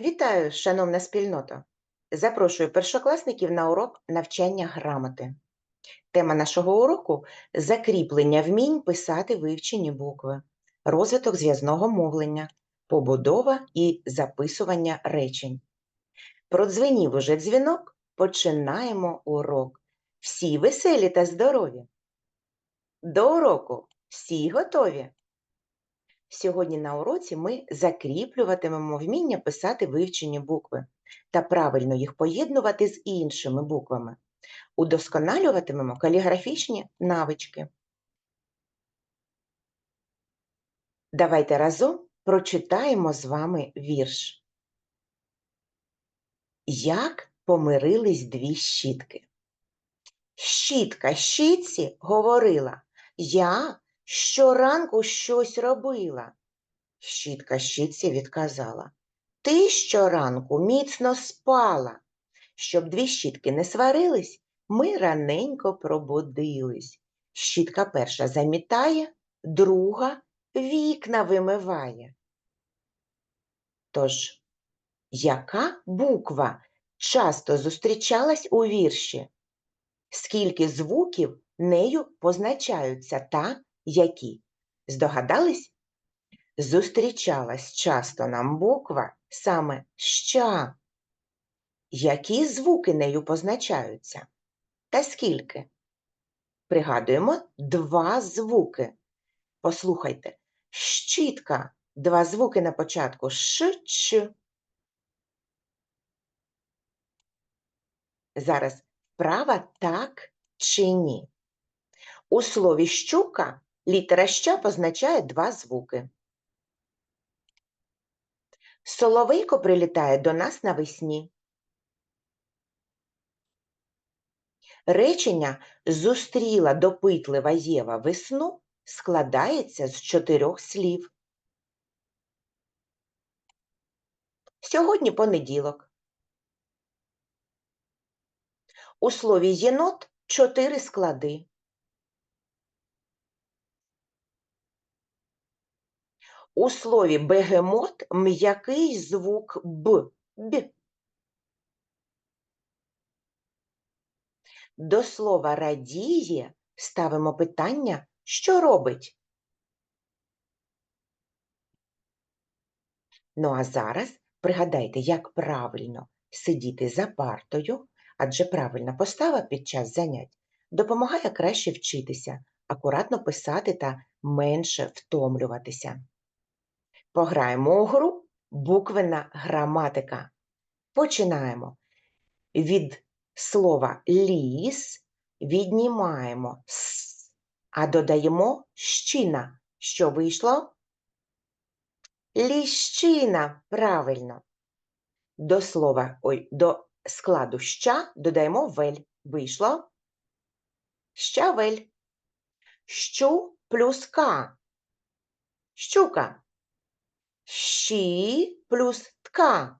Вітаю, шановна спільнота! Запрошую першокласників на урок навчання грамоти. Тема нашого уроку закріплення вмінь писати вивчені букви, розвиток зв'язного мовлення, побудова і записування речень. Продзвенів уже дзвінок, починаємо урок. Всі веселі та здорові. До уроку всі готові. Сьогодні на уроці ми закріплюватимемо вміння писати вивчені букви та правильно їх поєднувати з іншими буквами. Удосконалюватимемо каліграфічні навички. Давайте разом прочитаємо з вами вірш. Як помирились дві щітки? Щітка щітці говорила Я щоранку щось робила. Щітка щітці відказала Ти щоранку міцно спала. Щоб дві щітки не сварились, ми раненько пробудились. Щітка перша замітає, друга вікна вимиває. Тож, яка буква часто зустрічалась у вірші? Скільки звуків нею позначаються та які? Здогадались? Зустрічалась часто нам буква саме ща. Які звуки нею позначаються? Та скільки? Пригадуємо два звуки. Послухайте, щітка, два звуки на початку ш, ч. Зараз вправа так чи ні. У слові щука літера ща позначає два звуки. Соловейко прилітає до нас навесні. Речення зустріла допитлива Єва весну складається з чотирьох слів. Сьогодні понеділок. У слові єнот чотири склади. У слові бегемот м'який звук Б. Б. До слова радіє ставимо питання, що робить. Ну а зараз пригадайте, як правильно сидіти за партою, адже правильна постава під час занять допомагає краще вчитися, акуратно писати та менше втомлюватися. Пограємо у гру буквена граматика. Починаємо. Від слова ліс віднімаємо с, а додаємо щина. Що вийшло? Ліщина, правильно. До слова, ой, до складу ща додаємо вель. Вийшло? Щавель. Щу плюс ка. Щука. Щі плюс тка.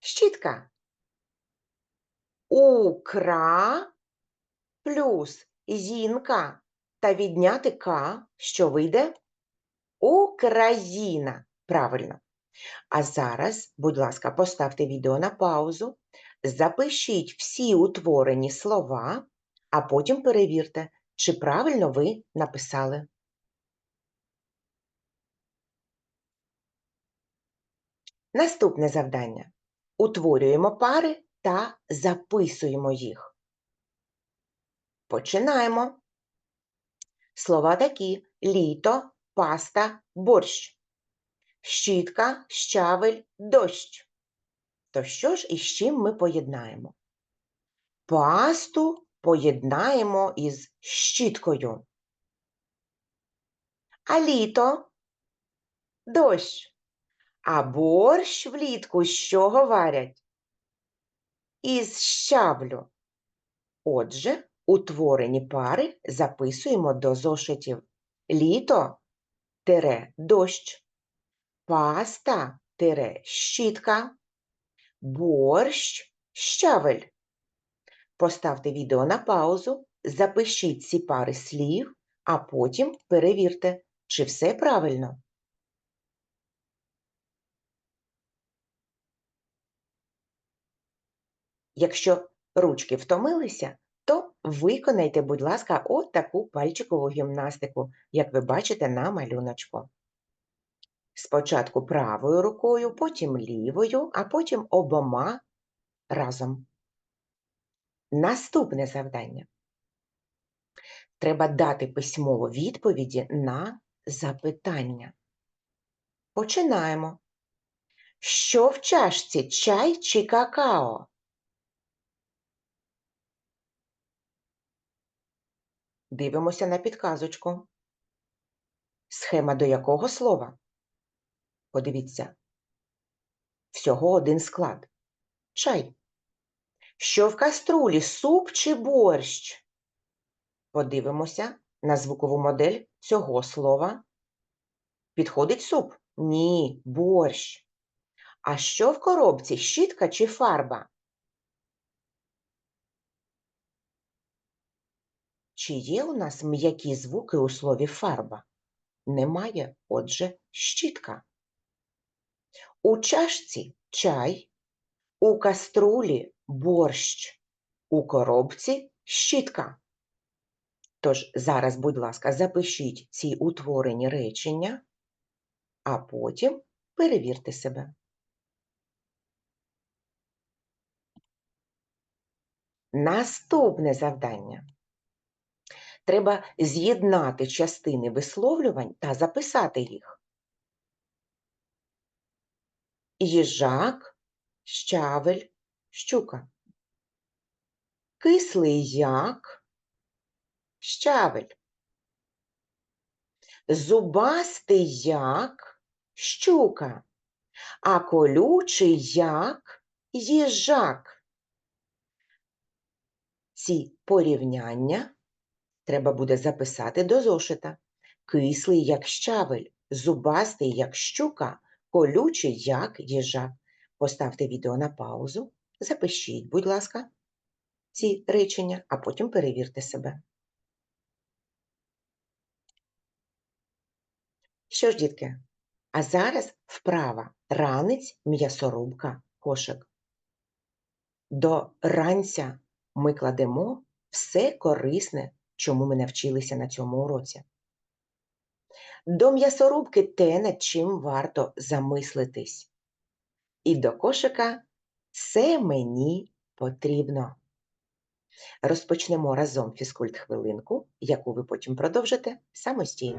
Щітка. Укра плюс зінка та відняти К, що вийде? Україна. Правильно. А зараз, будь ласка, поставте відео на паузу, запишіть всі утворені слова, а потім перевірте, чи правильно ви написали. Наступне завдання. Утворюємо пари та записуємо їх. Починаємо. Слова такі: літо, паста, борщ, щітка, щавель, дощ. То що ж і з чим ми поєднаємо? Пасту поєднаємо із щіткою. А літо дощ. А борщ влітку з чого варять? Із щавлю. Отже, утворені пари записуємо до зошитів. Літо тире дощ, паста тире щітка, борщ щавель. Поставте відео на паузу, запишіть ці пари слів, а потім перевірте, чи все правильно. Якщо ручки втомилися, то виконайте, будь ласка, от таку пальчикову гімнастику, як ви бачите на малюночку. Спочатку правою рукою, потім лівою, а потім обома разом. Наступне завдання. Треба дати письмово відповіді на запитання. Починаємо. Що в чашці чай чи какао? Дивимося на підказочку. Схема до якого слова? Подивіться. Всього один склад. Чай. Що в каструлі? Суп чи борщ? Подивимося на звукову модель цього слова. Підходить суп? Ні, борщ. А що в коробці? Щітка чи фарба? Чи є у нас м'які звуки у слові фарба? Немає, отже, щітка. У чашці чай, у каструлі борщ, у коробці щітка. Тож зараз, будь ласка, запишіть ці утворені речення, а потім перевірте себе. Наступне завдання. Треба з'єднати частини висловлювань та записати їх. Їжак, щавель, щука. Кислий як, щавель. Зубастий як, щука, а колючий як їжак. Ці порівняння треба буде записати до зошита. Кислий, як щавель, зубастий, як щука, колючий, як їжак. Поставте відео на паузу, запишіть, будь ласка, ці речення, а потім перевірте себе. Що ж, дітки, а зараз вправа ранець, м'ясорубка, кошик. До ранця ми кладемо все корисне, чому ми навчилися на цьому уроці. До м'ясорубки те, над чим варто замислитись. І до кошика це мені потрібно. Розпочнемо разом фізкульт-хвилинку, яку ви потім продовжите самостійно.